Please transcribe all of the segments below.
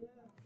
Yeah.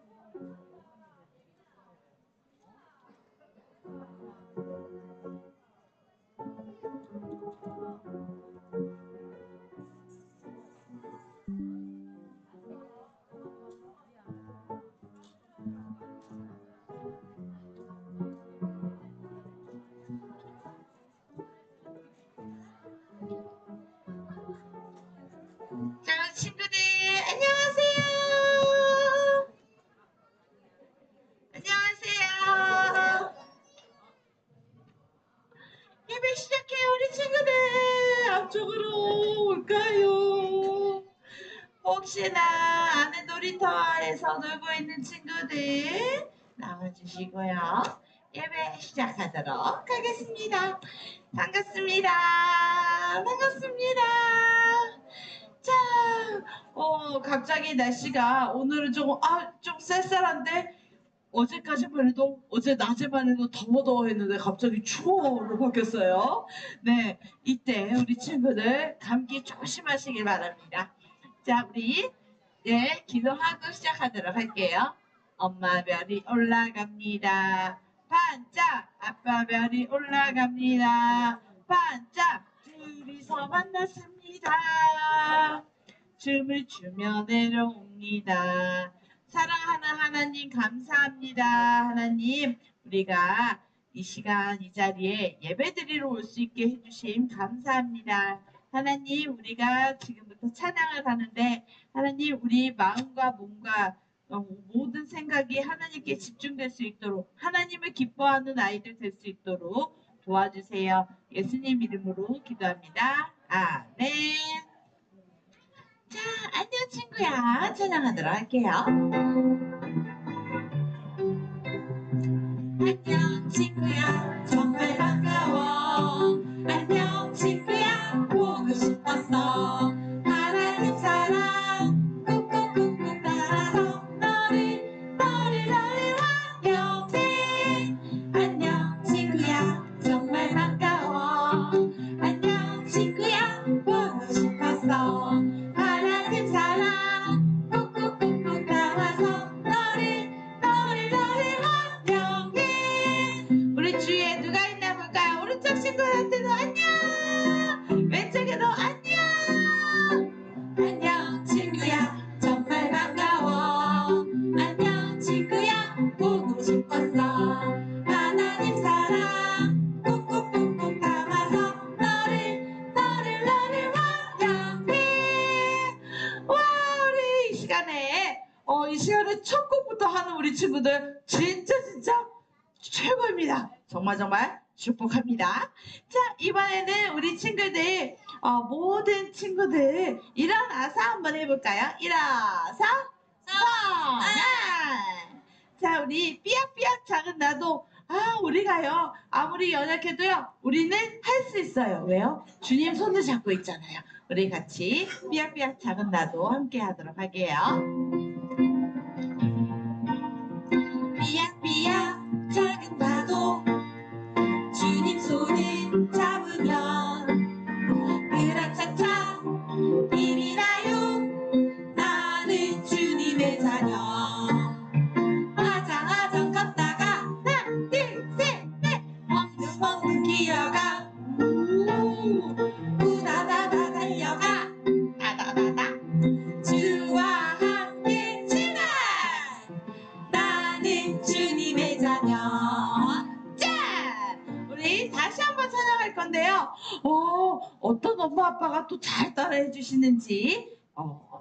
저쪽으로 올까요? 혹시나 안에 놀이터에서 놀고 있는 친구들 나와주시고요. 예배 시작하도록 하겠습니다. 반갑습니다. 반갑습니다. 자, 어, 갑자기 날씨가 오늘은 조금, 아, 좀 쌀쌀한데, 어제까지만 해도, 어제 낮에만 해도 더워 더워 했는데 갑자기 추워로 바뀌었어요. 네, 이때 우리 친구들 감기 조심하시길 바랍니다. 자, 우리, 예, 기도하고 시작하도록 할게요. 엄마 별이 올라갑니다. 반짝! 아빠 별이 올라갑니다. 반짝! 둘이서 만났습니다. 춤을 추며 내려옵니다. 사랑하는 하나님 감사합니다. 하나님, 우리가 이 시간 이 자리에 예배드리러 올 수 있게 해주심 감사합니다. 하나님, 우리가 지금부터 찬양을 하는데 하나님, 우리 마음과 몸과 어, 모든 생각이 하나님께 집중될 수 있도록 하나님을 기뻐하는 아이들 될 수 있도록 도와주세요. 예수님 이름으로 기도합니다. 아멘. 자, 안녕 친구야. 찬양하도록 할게요. 안녕 친구야. 정말 반가워. 최고입니다. 정말 정말 축복합니다. 자 이번에는 우리 친구들 어, 모든 친구들 일어나서 한번 해볼까요? 일어서 하나 자 우리 삐약삐약 작은 나도 아 우리가요 아무리 연약해도요 우리는 할 수 있어요. 왜요? 주님 손을 잡고 있잖아요. 우리 같이 삐약삐약 작은 나도 함께 하도록 할게요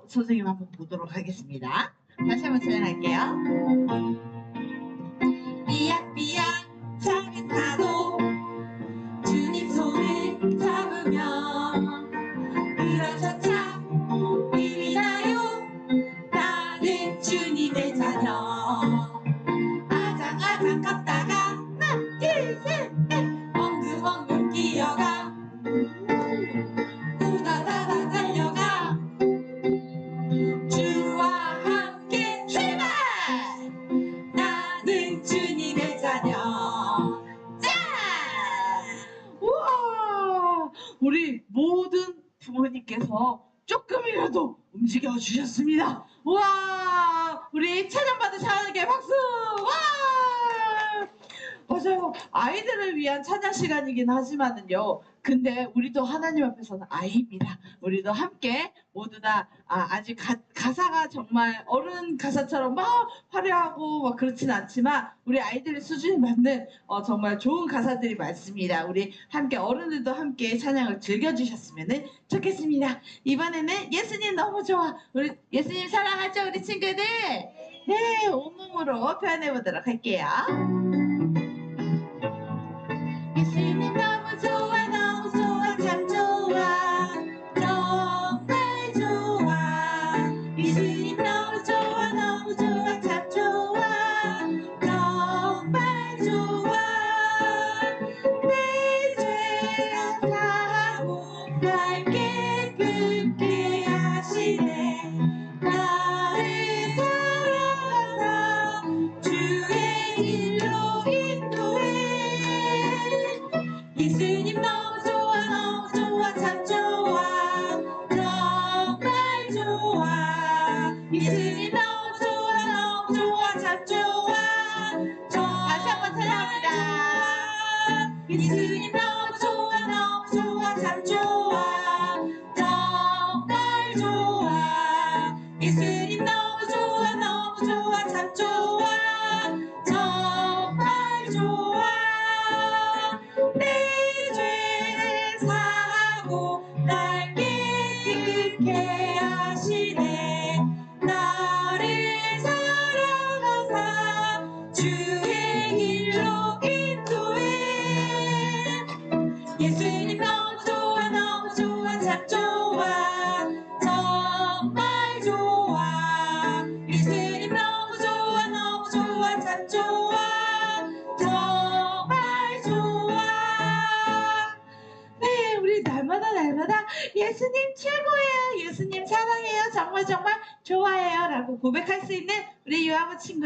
선생님 한번 보도록 하겠습니다. 다시 한번 찬양할게요. 모든 부모님께서 조금이라도 움직여 주셨습니다. 우와! 우리 찬양 받으신 하나님께 박수! 와 맞아요. 아이들을 위한 찬양 시간이긴 하지만은요. 근데 우리도 하나님 앞에서는 아이입니다. 우리도 함께 모두 다 아, 직 가, 사가 정말 어른 가사처럼 막 화려하고 막 그렇진 않지만 우리 아이들의 수준에 맞는 어, 정말 좋은 가사들이 많습니다. 우리 함께 어른들도 함께 찬양을 즐겨주셨으면 좋겠습니다. 이번에는 예수님 너무 좋아. 우리 예수님 사랑하죠 우리 친구들? 네 온몸으로 표현해 보도록 할게요. 예수님 너무 knows, do I knows, do I touch?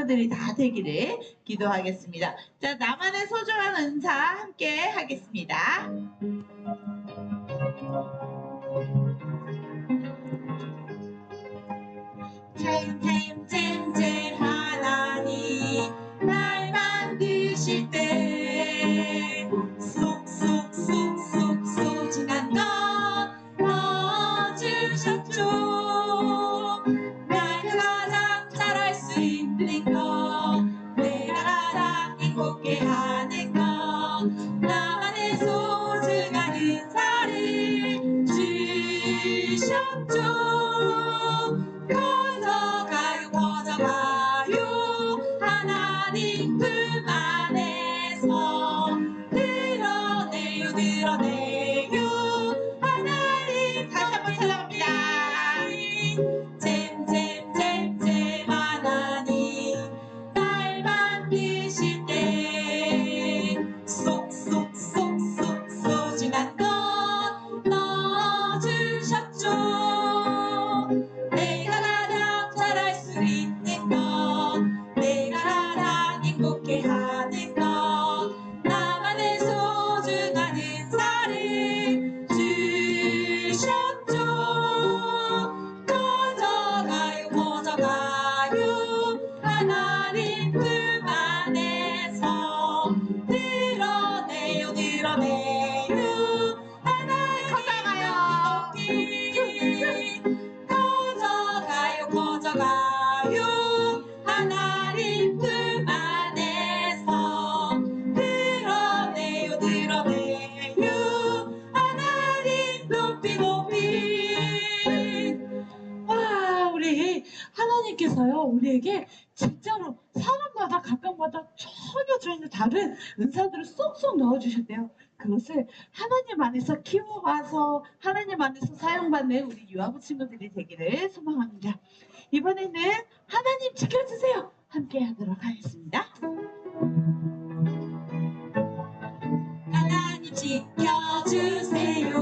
친구들이 다 되기를 기도하겠습니다. 자, 나만의 소중한 은사 함께 하겠습니다. 잼잼잼 하나님께서요 우리에게 진짜로 사람마다 각각마다 전혀 전혀 다른 은사들을 쏙쏙 넣어주셨대요. 그것을 하나님 안에서 키워와서 하나님 안에서 사용받는 우리 유아부 친구들이 되기를 소망합니다. 이번에는 하나님 지켜주세요. 함께 하도록 하겠습니다. 하나님 지켜주세요.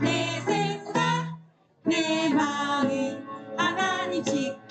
내 생각 내 마음 하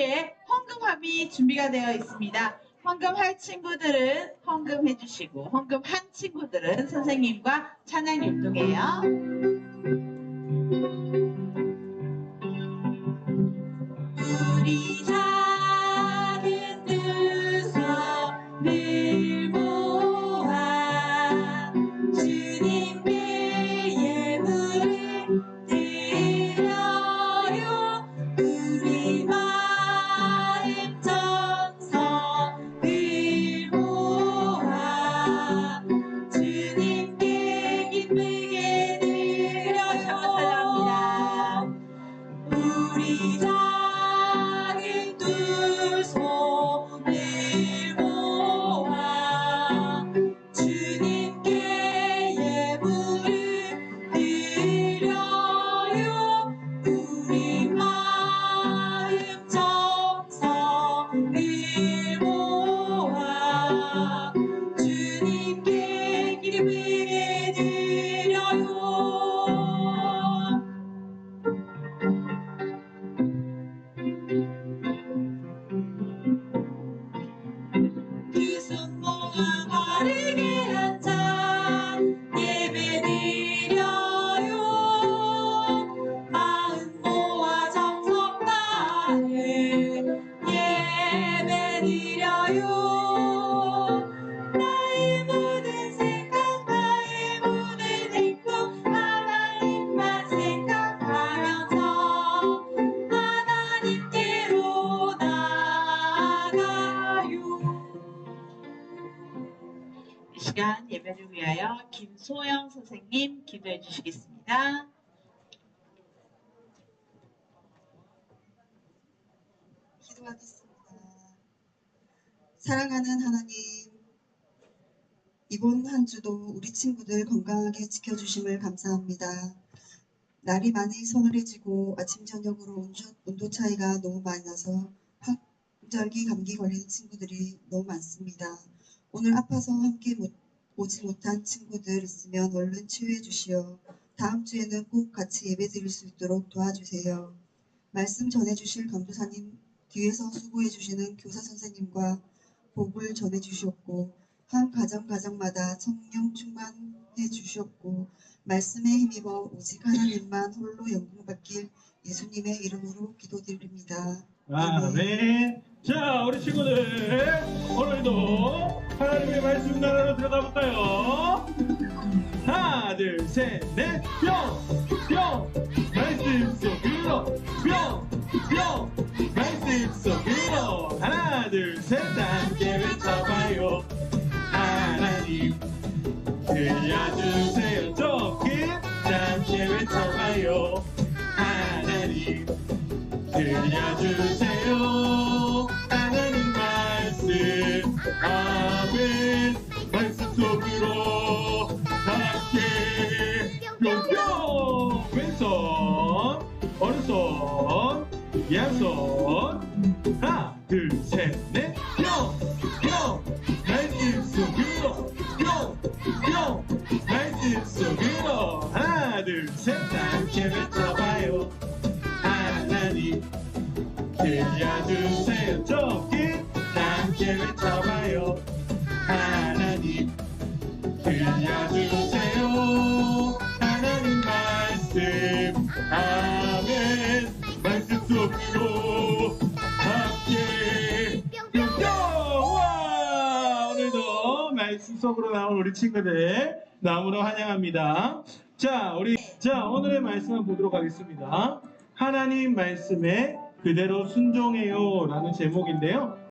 자 뒤에 헌금함이 준비가 되어 있습니다. 헌금할 친구들은 헌금해 주시고 헌금한 친구들은 선생님과 찬양 율동해요 시간 예배를 위하여 김소영 선생님 기도해 주시겠습니다. 기도하겠습니다. 사랑하는 하나님, 이번 한 주도 우리 친구들 건강하게 지켜주심을 감사합니다. 날이 많이 서늘해지고 아침 저녁으로 온도, 차이가 너무 많이 나서 환절기 감기 걸리는 친구들이 너무 많습니다. 오늘 아파서 함께 못- 오지 못한 친구들 있으면 얼른 치유해 주시어 다음 주에는 꼭 같이 예배 드릴 수 있도록 도와주세요. 말씀 전해주실 강도사님 뒤에서 수고해 주시는 교사 선생님과 복을 전해 주셨고 한 가정 가정마다 성령 충만해 주셨고 말씀에 힘입어 오직 하나님만 홀로 영광 받길 예수님의 이름으로 기도드립니다. 아멘. 자, 우리 친구들 오늘도 하나님의 말씀 나라로 들어가 볼까요? 하나, 둘, 셋, 넷, 뿅, 뿅. 말씀 속으로 뿅, 뿅. 말씀 속으로 하나, 둘, 셋, 다 함께 외쳐 양손 하나 둘셋넷 뿅뿅! 말씀 속으로 뿅뿅! 말씀 속으로 하나 둘셋 함께 외쳐봐요. 하나님 들려주세요. 조금 함께 외쳐봐요. 하나 속으로 나온 우리 친구들 너무나 환영합니다. 자 우리 자 오늘의 말씀을 보도록 하겠습니다. 하나님 말씀에 그대로 순종해요 라는 제목인데요